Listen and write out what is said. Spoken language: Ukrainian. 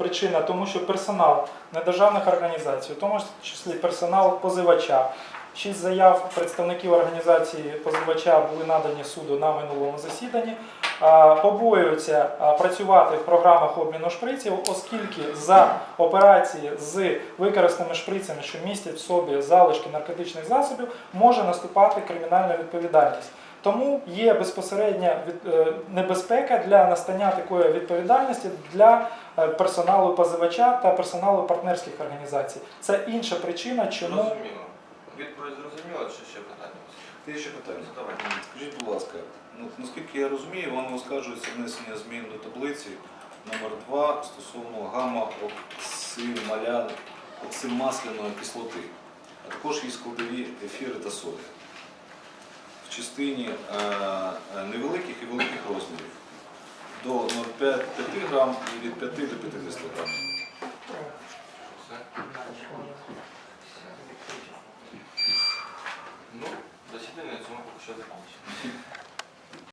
причина, тому що персонал недержавних організацій, у тому числі персонал позивача. Шість заяв представників організації позивача були надані суду на минулому засіданні. Побоюються працювати в програмах обміну шприців, оскільки за операції з використаними шприцями, що містять в собі залишки наркотичних засобів, може наступати кримінальна відповідальність. Тому є безпосередня е, небезпека для настання такої відповідальності для е, персоналу позивача та персоналу партнерських організацій. Це інша причина, чому Зрозуміло. Відповідь зрозуміла, чи ще питання? Є ще питання. Скажіть, будь ласка, ну, наскільки я розумію, вам оскаржується внесення змін до таблиці номер 2 стосовно гамма оксимасляної кислоти, а також її складові ефіри та в частині е, е, невеликих і великих розмірів до 0,5 грам і від 5 до 50 грам. Ну, засідання на цьому поки що закінчено.